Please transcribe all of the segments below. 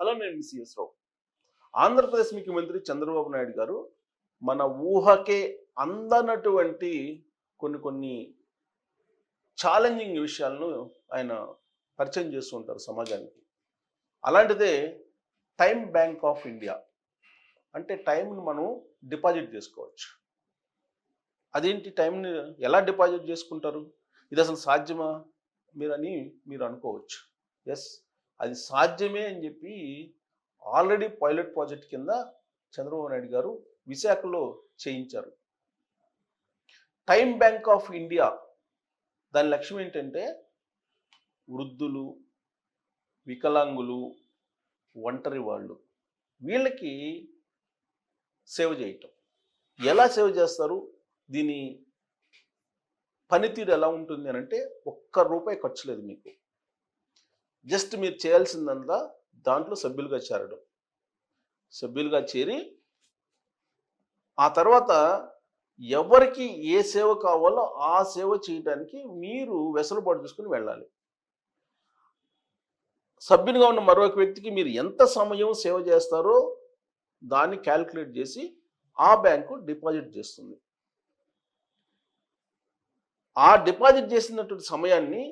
Hello నేను CS రావు. ఆంధ్రప్రదేశ్ ముఖ్యమంత్రి చంద్రబాబు నాయుడు గారు మన ఊహకే అందనటువంటి కొన్ని కొన్ని ఛాలెంజింగ్ విషయాలను ఆయన పరిచయం చేస్తూ ఉంటారు సమాజానికి. అలాంటిదే టైం బ్యాంక్ ఆఫ్ ఇండియా అంటే టైంని మనం డిపాజిట్ చేసుకోవచ్చు. అదేంటి టైంని ఎలా డిపాజిట్ చేసుకుంటారు? ఇది అసలు సాధ్యమా? మీరని మీరు అనుకోవచ్చు. ఎస్ అది సాధ్యమే అని చెప్పి ఆల్రెడీ పైలట్ ప్రాజెక్ట్ కింద చంద్రబాబు నాయుడు గారు విశాఖలో చేయించారు. టైం బ్యాంక్ ఆఫ్ ఇండియా దాని లక్ష్యం ఏంటంటే వృద్ధులు వికలాంగులు ఒంటరి వాళ్ళు వీళ్ళకి సేవ చేయటం. ఎలా సేవ చేస్తారు? దీని పనితీరు ఎలా ఉంటుంది అని అంటే ఒక్క రూపాయి ఖర్చు లేదు మీకు. జస్ట్ మీరు చేయాల్సిందంతా దాంట్లో సభ్యులుగా చేరడం. సభ్యులుగా చేరి ఆ తర్వాత ఎవరికి ఏ సేవ కావాలో ఆ సేవ చేయడానికి మీరు వెసులుబాటు చూసుకుని వెళ్ళాలి. సభ్యునిగా ఉన్న మరొక వ్యక్తికి మీరు ఎంత సమయం సేవ చేస్తారో దాన్ని క్యాల్కులేట్ చేసి ఆ బ్యాంకు డిపాజిట్ చేస్తుంది. ఆ డిపాజిట్ చేసినటువంటి సమయాన్ని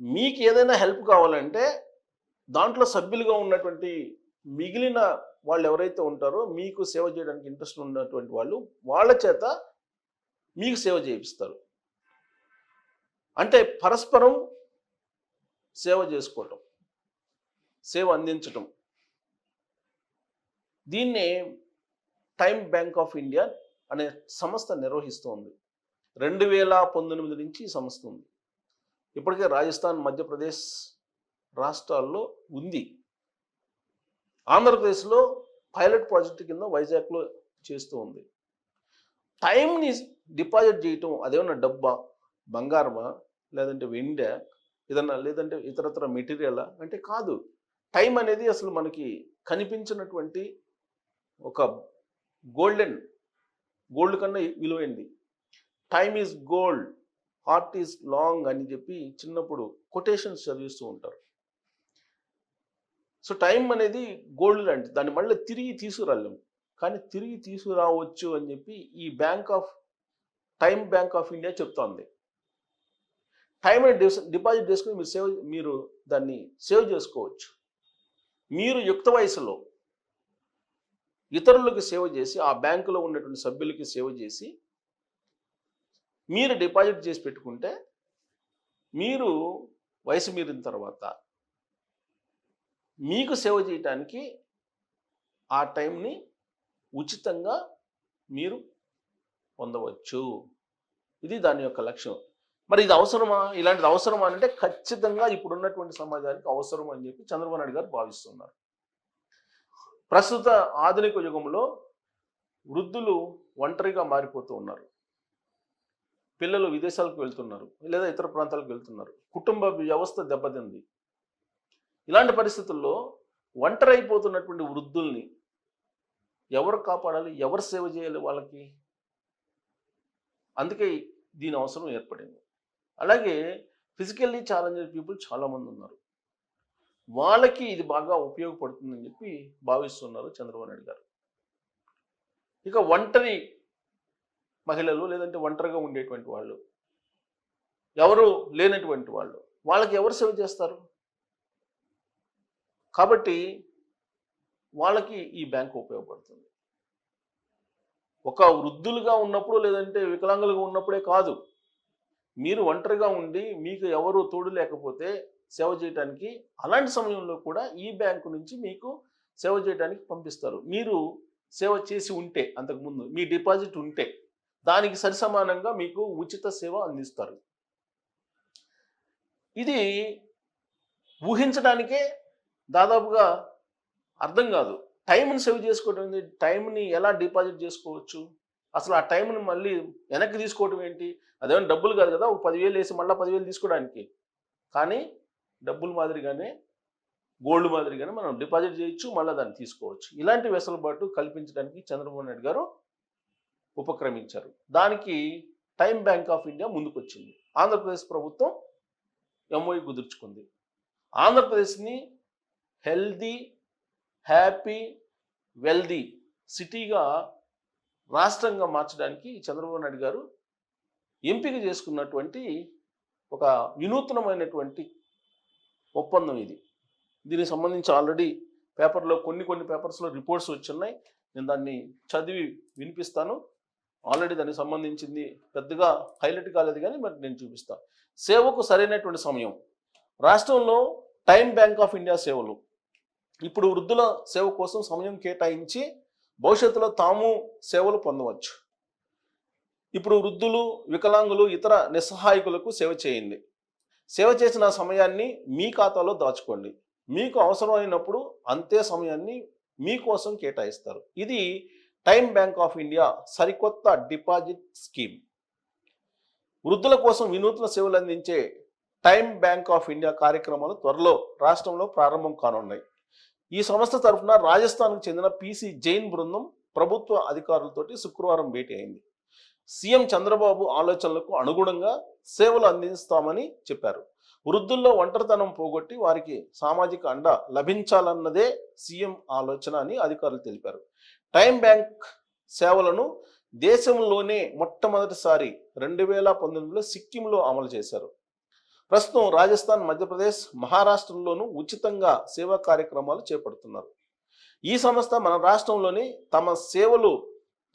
మీకు ఏదైనా హెల్ప్ కావాలంటే దాంట్లో సభ్యులుగా ఉన్నటువంటి మిగిలిన వాళ్ళు ఎవరైతే ఉంటారో మీకు సేవ చేయడానికి ఇంట్రెస్ట్ ఉన్నటువంటి వాళ్ళు వాళ్ళ చేత మీకు సేవ చేయిస్తారు. అంటే పరస్పరం సేవ చేసుకోవటం సేవ అందించటం. దీన్నే టైం బ్యాంక్ ఆఫ్ ఇండియా అనే సంస్థ నిర్వహిస్తోంది. రెండు వేల పంతొమ్మిది నుంచి ఈ సంస్థ ఉంది. ఇప్పటికే రాజస్థాన్ మధ్యప్రదేశ్ రాష్ట్రాల్లో ఉంది. ఆంధ్రప్రదేశ్లో పైలట్ ప్రాజెక్ట్ కింద వైజాగ్లో చేస్తూ ఉంది. టైంని డిపాజిట్ చేయటం అదేమన్నా డబ్బా బంగారమా లేదంటే వెండా ఏదన్నా లేదంటే ఇతరత్ర మెటీరియలా? అంటే కాదు. టైం అనేది అసలు మనకి కనిపించినటువంటి ఒక గోల్డెన్ గోల్డ్ కన్నా విలువైంది. Time is gold. Heart is long అని చెప్పి చిన్నప్పుడు కొటేషన్స్ చదివిస్తూ ఉంటారు. సో టైం అనేది గోల్డ్ లాంటి దాన్ని మళ్ళీ తిరిగి తీసుకురాలేము. కానీ తిరిగి తీసుకురావచ్చు అని చెప్పి ఈ bank of time bank of India చెప్తోంది. టైం డిపాజిట్ చేసుకుని మీరు సేవ్ మీరు దాన్ని సేవ్ చేసుకోవచ్చు. మీరు యుక్త వయసులో ఇతరులకు సేవ చేసి ఆ బ్యాంకులో ఉన్నటువంటి సభ్యులకి సేవ చేసి మీరు డిపాజిట్ చేసి పెట్టుకుంటే మీరు వయసు మీరిన తర్వాత మీకు సేవ చేయటానికి ఆ టైంని ఉచితంగా మీరు పొందవచ్చు. ఇది దాని యొక్క లక్ష్యం. మరి ఇది అవసరమా? ఇలాంటిది అవసరమా అంటే ఖచ్చితంగా ఇప్పుడు ఉన్నటువంటి సమాజానికి అవసరం అని చెప్పి చంద్రబాబు నాయుడు గారు భావిస్తున్నారు. ప్రస్తుత ఆధునిక యుగంలో వృద్ధులు ఒంటరిగా మారిపోతూ ఉన్నారు. పిల్లలు విదేశాలకు వెళ్తున్నారు లేదా ఇతర ప్రాంతాలకు వెళ్తున్నారు. కుటుంబ వ్యవస్థ దెబ్బతింది. ఇలాంటి పరిస్థితుల్లో ఒంటరైపోతున్నటువంటి వృద్ధుల్ని ఎవరు కాపాడాలి? ఎవరు సేవ చేయాలి వాళ్ళకి? అందుకే దీని అవసరం ఏర్పడింది. అలాగే ఫిజికల్లీ ఛాలెంజెడ్ పీపుల్ చాలామంది ఉన్నారు. వాళ్ళకి ఇది బాగా ఉపయోగపడుతుందని చెప్పి భావిస్తున్నారు చంద్రబాబు నాయుడు గారు. ఇక ఒంటరి మహిళలు లేదంటే ఒంటరిగా ఉండేటువంటి వాళ్ళు. ఎవరు లేనటువంటి వాళ్ళు. వాళ్ళకి ఎవరు సేవ చేస్తారు? కాబట్టి వాళ్ళకి ఈ బ్యాంకు ఉపయోగపడుతుంది. ఒక వృద్ధులుగా ఉన్నప్పుడు లేదంటే వికలాంగులుగా ఉన్నప్పుడే కాదు. మీరు ఒంటరిగా ఉండి మీకు ఎవరు తోడు లేకపోతే సేవ చేయడానికి అలాంటి సమయంలో కూడా ఈ బ్యాంకు నుంచి మీకు సేవ చేయడానికి పంపిస్తారు. మీరు సేవ చేసి ఉంటే అంతకుముందు మీ డిపాజిట్ ఉంటే దానికి సరిసమానంగా మీకు ఉచిత సేవ అందిస్తారు. ఇది ఊహించడానికే దాదాపుగా అర్థం కాదు. టైంని సేవ్ చేసుకోవడం ఏంటి? టైంని ఎలా డిపాజిట్ చేసుకోవచ్చు? అసలు ఆ టైంని మళ్ళీ వెనక్కి తీసుకోవడం ఏంటి? అదేమైనా డబ్బులు కాదు కదా? ఒక పదివేలు వేసి మళ్ళీ పదివేలు తీసుకోవడానికి. కానీ డబ్బులు మాదిరిగానే గోల్డ్ మాదిరిగానే మనం డిపాజిట్ చేయొచ్చు మళ్ళీ దాన్ని తీసుకోవచ్చు. ఇలాంటి వెసులుబాటు కల్పించడానికి చంద్రబాబు నాయుడు గారు ఉపక్రమించారు. దానికి టైం బ్యాంక్ ఆఫ్ ఇండియా ముందుకొచ్చింది. ఆంధ్రప్రదేశ్ ప్రభుత్వం ఎంఓఈ కుదుర్చుకుంది. ఆంధ్రప్రదేశ్ని హెల్దీ హ్యాపీ వెల్దీ సిటీగా రాష్ట్రంగా మార్చడానికి చంద్రబాబు నాయుడు గారు ఎంపిక చేసుకున్నటువంటి ఒక వినూత్నమైనటువంటి ఒప్పందం ఇది. దీనికి సంబంధించి ఆల్రెడీ పేపర్లో కొన్ని కొన్ని పేపర్స్లో రిపోర్ట్స్ వచ్చున్నాయి. నేను దాన్ని చదివి వినిపిస్తాను. ఆల్రెడీ దానికి సంబంధించింది పెద్దగా హైలైట్ కాలేదు కానీ మరి నేను చూపిస్తాను సేవకు సరైనటువంటి సమయం. రాష్ట్రంలో టైం బ్యాంక్ ఆఫ్ ఇండియా సేవలు. ఇప్పుడు వృద్ధుల సేవ కోసం సమయం కేటాయించి భవిష్యత్తులో తాము సేవలు పొందవచ్చు. ఇప్పుడు వృద్ధులు వికలాంగులు ఇతర నిస్సహాయకులకు సేవ చేయండి. సేవ చేసిన సమయాన్ని మీ ఖాతాలో దాచుకోండి. మీకు అవసరమైనప్పుడు అంతే సమయాన్ని మీకోసం కేటాయిస్తారు. ఇది టైం బ్యాంక్ ఆఫ్ ఇండియా సరికొత్త డిపాజిట్ స్కీమ్. వృద్ధుల కోసం వినూత్న సేవలు అందించే టైం బ్యాంక్ ఆఫ్ ఇండియా కార్యక్రమాలు త్వరలో రాష్ట్రంలో ప్రారంభం కానున్నాయి. ఈ సంస్థ తరఫున రాజస్థాన్కు చెందిన పిసి జైన్ బృందం ప్రభుత్వ అధికారులతోటి శుక్రవారం భేటీ అయింది. సీఎం చంద్రబాబు ఆలోచనలకు అనుగుణంగా సేవలు అందిస్తామని చెప్పారు. వృద్ధుల్లో ఒంటరితనం పోగొట్టి వారికి సామాజిక అండ లభించాలన్నదే సీఎం ఆలోచన అని అధికారులు తెలిపారు. టైం బ్యాంక్ సేవలను దేశంలోనే మొట్టమొదటిసారి రెండు వేల పంతొమ్మిదిలో సిక్కింలో అమలు చేశారు. ప్రస్తుతం రాజస్థాన్ మధ్యప్రదేశ్ మహారాష్ట్రలోనూ ఉచితంగా సేవా కార్యక్రమాలు చేపడుతున్నారు. ఈ సంస్థ మన రాష్ట్రంలోని తమ సేవలు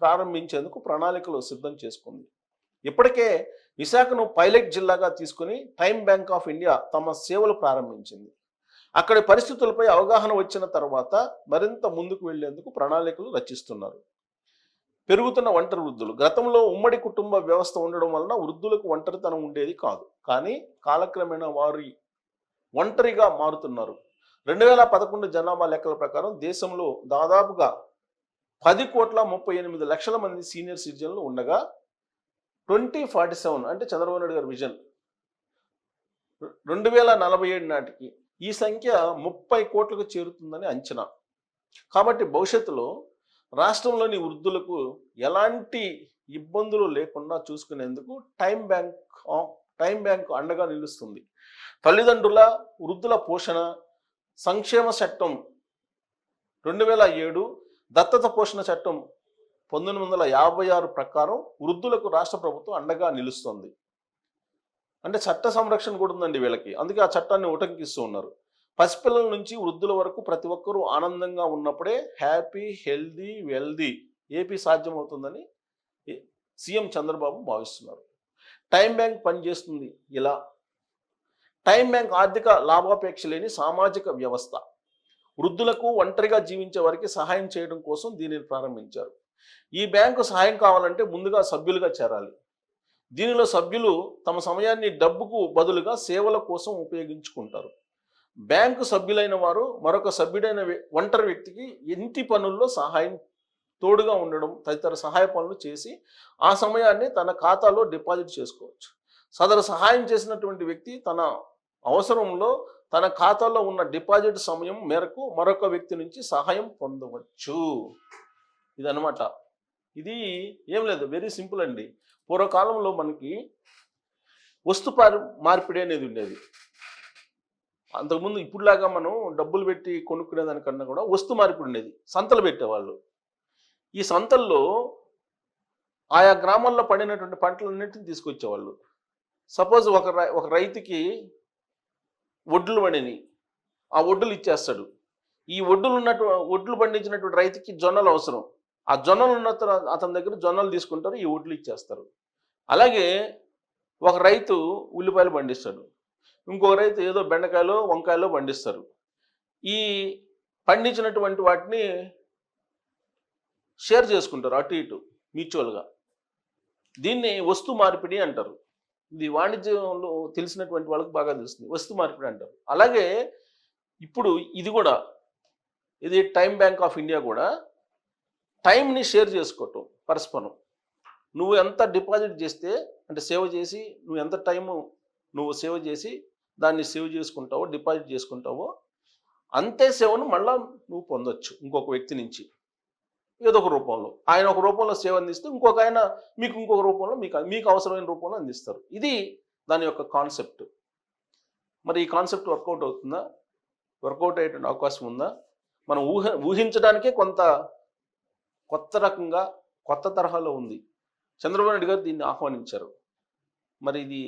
ప్రారంభించేందుకు ప్రణాళికలు సిద్ధం చేసుకుంది. ఇప్పటికే విశాఖను పైలట్ జిల్లాగా తీసుకుని టైం బ్యాంక్ ఆఫ్ ఇండియా తమ సేవలు ప్రారంభించింది. అక్కడి పరిస్థితులపై అవగాహన వచ్చిన తర్వాత మరింత ముందుకు వెళ్ళేందుకు ప్రణాళికలు రచిస్తున్నారు. పెరుగుతున్న ఒంటరి వృద్ధులు గతంలో ఉమ్మడి కుటుంబ వ్యవస్థ ఉండడం వలన వృద్ధులకు ఒంటరితనం ఉండేది కాదు. కానీ కాలక్రమేణా వారి ఒంటరిగా మారుతున్నారు. రెండు వేల పదకొండు జనాభా లెక్కల ప్రకారం దేశంలో దాదాపుగా పది కోట్ల ముప్పై ఎనిమిది లక్షల మంది సీనియర్ సిటిజన్లు ఉండగా ట్వంటీ ఫార్టీ సెవెన్ అంటే చంద్రబాబు నాయుడు గారి విజన్. రెండు వేల నలభై ఏడు నాటికి ఈ సంఖ్య ముప్పై కోట్లకు చేరుతుందని అంచనా. కాబట్టి భవిష్యత్తులో రాష్ట్రంలోని వృద్ధులకు ఎలాంటి ఇబ్బందులు లేకుండా చూసుకునేందుకు టైం బ్యాంక్ టైం బ్యాంక్ అండగా నిలుస్తుంది. తల్లిదండ్రుల వృద్ధుల పోషణ సంక్షేమ చట్టం రెండు వేల ఏడు దత్తత పోషణ చట్టం పంతొమ్మిది వందల యాభై ఆరు ప్రకారం వృద్ధులకు రాష్ట్ర ప్రభుత్వం అండగా నిలుస్తుంది. అంటే చట్ట సంరక్షణ కూడా ఉందండి వీళ్ళకి. అందుకే ఆ చట్టాన్ని ఉటంకిస్తూ ఉన్నారు. పసిపిల్లల నుంచి వృద్ధుల వరకు ప్రతి ఒక్కరూ ఆనందంగా ఉన్నప్పుడే హ్యాపీ హెల్దీ వెల్దీ ఏపీ సాధ్యమవుతుందని సీఎం చంద్రబాబు భావిస్తున్నారు. టైం బ్యాంక్ పనిచేస్తుంది ఇలా. టైం బ్యాంక్ ఆర్థిక లాభాపేక్ష లేని సామాజిక వ్యవస్థ. వృద్ధులకు ఒంటరిగా జీవించే వారికి సహాయం చేయడం కోసం దీనిని ప్రారంభించారు. ఈ బ్యాంకు సహాయం కావాలంటే ముందుగా సభ్యులుగా చేరాలి. దీనిలో సభ్యులు తమ సమయాన్ని డబ్బుకు బదులుగా సేవల కోసం ఉపయోగించుకుంటారు. బ్యాంకు సభ్యులైన వారు మరొక సభ్యుడైన ఒంటరి వ్యక్తికి ఇంటి పనుల్లో సహాయం తోడుగా ఉండడం తదితర సహాయ పనులు చేసి ఆ సమయాన్ని తన ఖాతాలో డిపాజిట్ చేసుకోవచ్చు. సదరు సహాయం చేసినటువంటి వ్యక్తి తన అవసరంలో తన ఖాతాలో ఉన్న డిపాజిట్ సమయం మేరకు మరొక వ్యక్తి నుంచి సహాయం పొందవచ్చు. ఇదనమాట ఇది ఏం లేదు వెరీ సింపుల్ అండి. పూర్వకాలంలో మనకి వస్తు పారి మార్పిడి అనేది ఉండేది. అంతకుముందు ఇప్పుడులాగా మనం డబ్బులు పెట్టి కొనుక్కునే దానికన్నా కూడా వస్తు మార్పిడి ఉండేది. సంతలు పెట్టేవాళ్ళు. ఈ సంతల్లో ఆయా గ్రామాల్లో పండినటువంటి పంటలన్నింటిని తీసుకొచ్చేవాళ్ళు. సపోజ్ ఒక రై ఒక రైతుకి ఒడ్లు పండిని ఆ ఒడ్డులు ఇచ్చేస్తాడు. ఈ ఒడ్డులు ఉన్నట్టు ఒడ్లు పండించినటువంటి రైతుకి జొన్నలు అవసరం. ఆ జొన్నలు ఉన్న అతని దగ్గర జొన్నలు తీసుకుంటారు ఈ ఒడ్లు ఇచ్చేస్తారు. అలాగే ఒక రైతు ఉల్లిపాయలు పండిస్తాడు. ఇంకో రైతు ఏదో బెండకాయలు వంకాయలు పండిస్తారు. ఈ పండించినటువంటి వాటిని షేర్ చేసుకుంటారు అటు ఇటు మ్యూచువల్గా. దీన్ని వస్తు మార్పిడి అంటారు. ఇది వాణిజ్యంలో తెలిసినటువంటి వాళ్ళకి బాగా తెలుస్తుంది. వస్తు మార్పిడి అంటారు. అలాగే ఇప్పుడు ఇది కూడా ఇది టైం బ్యాంక్ ఆఫ్ ఇండియా కూడా టైంని షేర్ చేసుకోవటం పరస్పరం. నువ్వు ఎంత డిపాజిట్ చేస్తే అంటే సేవ్ చేసి నువ్వు ఎంత టైము నువ్వు సేవ్ చేసి దాన్ని సేవ్ చేసుకుంటావో డిపాజిట్ చేసుకుంటావో అంతే సేవను మళ్ళా నువ్వు పొందొచ్చు ఇంకొక వ్యక్తి నుంచి. ఏదో ఒక రూపంలో. ఆయన ఒక రూపంలో సేవ అందిస్తే ఇంకొక ఆయన మీకు ఇంకొక రూపంలో మీకు మీకు అవసరమైన రూపంలో అందిస్తారు. ఇది దాని యొక్క కాన్సెప్ట్. మరి ఈ కాన్సెప్ట్ వర్కౌట్ అవుతుందా? వర్కౌట్ అయ్యేటువంటి అవకాశం ఉందా? మనం ఊహ ఊహించడానికే కొంత కొత్త రకంగా కొత్త తరహాలో ఉంది. చంద్రబాబు నాయుడు గారు దీన్ని ఆహ్వానించారు. మరి ఇది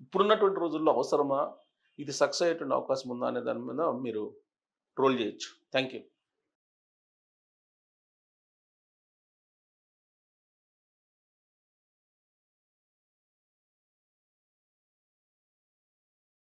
ఇప్పుడున్నటువంటి రోజుల్లో అవసరమా? ఇది సక్సెస్ అయ్యేటువంటి అవకాశం ఉందా అనే దాని మీద మీరు ట్రోల్ చేయొచ్చు. Thank you